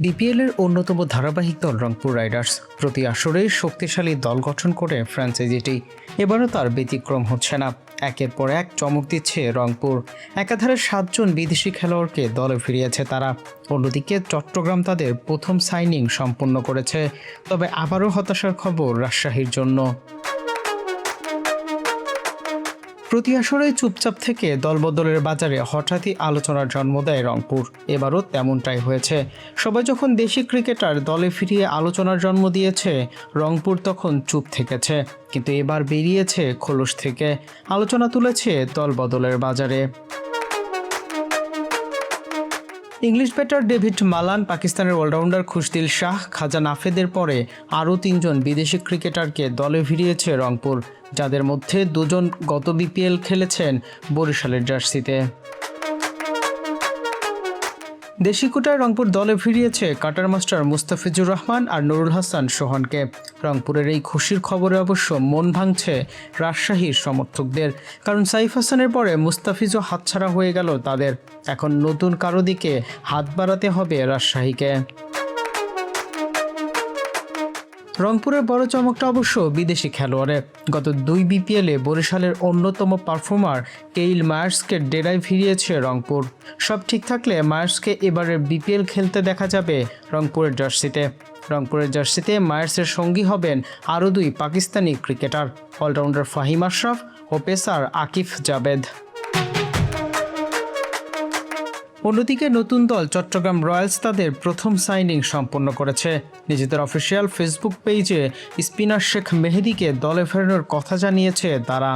বিপিএলের অন্যতম ধারাবাহিক দল রংপুর রাইডার্স। প্রতি আসরে শক্তিশালী দল গঠন করে ফ্র্যাঞ্চাইজিটি এবারও তার ব্যতিক্রম হচ্ছে না। একের পর এক চমক দিচ্ছে রংপুর। একাধারে সাতজন বিদেশি খেলোয়াড়কে দলে ফিরিয়েছে তারা। অন্যদিকে চট্টগ্রাম তাদের প্রথম সাইনিং সম্পন্ন করেছে। তবে আবারও হতাশার খবর রাজশাহীর জন্য। প্রতি আসরে চুপচাপ থেকে দলবদলের বাজারে হঠাৎই আলোচনার জন্ম দেয় রংপুর। এবারও তেমনটাই হয়েছে। সবাই যখন দেশি ক্রিকেটার দলে ফিরিয়ে আলোচনার জন্ম দিয়েছে, রংপুর তখন চুপ থেকেছে। কিন্তু এবার বেরিয়েছে খোলস থেকে। আলোচনা তুলেছে দলবদলের বাজারে। ইংলিশ ব্যাটার ডেভিড মালান, পাকিস্তানের অলরাউন্ডার খুশদিল শাহ, খাজা নাফেদের পরে আরও তিনজন বিদেশি ক্রিকেটারকে দলে ফিরিয়েছে রংপুর, যাদের মধ্যে দুজন গত বিপিএল খেলেছেন বরিশালের জার্সিতে। দেশি কোটায় রংপুর দলে ফিরিয়েছে কাটার মাস্টার মুস্তাফিজুর রহমান আর নুরুল হাসান সোহানকে। রংপুরের এই খুশির খবরে অবশ্য মন ভাঙছে রাজশাহীর সমর্থকদের। কারণ সাইফ হাসানের পরে মুস্তাফিজও হাতছাড়া হয়ে গেল তাদের। এখন নতুন কারও দিকে হাত বাড়াতে হবে রাজশাহীকে। রংপুরের বড় চমকটা অবশ্য বিদেশি খেলোয়াড়ে। গত দুই বিপিএলে বরিশালের অন্যতম পারফর্মার কেইল মায়ার্সকে ডেরায় ফিরিয়েছে রংপুর। সব ঠিক থাকলে মায়ার্সকে এবারের বিপিএল খেলতে দেখা যাবে রংপুরের জার্সিতে। রংপুরের জার্সিতে মায়ার্সের সঙ্গী হবেন আরও দুই পাকিস্তানি ক্রিকেটার। অলরাউন্ডার ফাহিম আশরাফ ও পেসার আকিফ জাবেদ। অন্যদিকে নতুন দল চট্টগ্রাম রয়্যালস তাদের প্রথম সাইনিং সম্পন্ন করেছে। নিজেদের অফিসিয়াল ফেসবুক পেজে স্পিনার শেখ মেহেদিকে দলে ফেরানোর কথা জানিয়েছে তারা।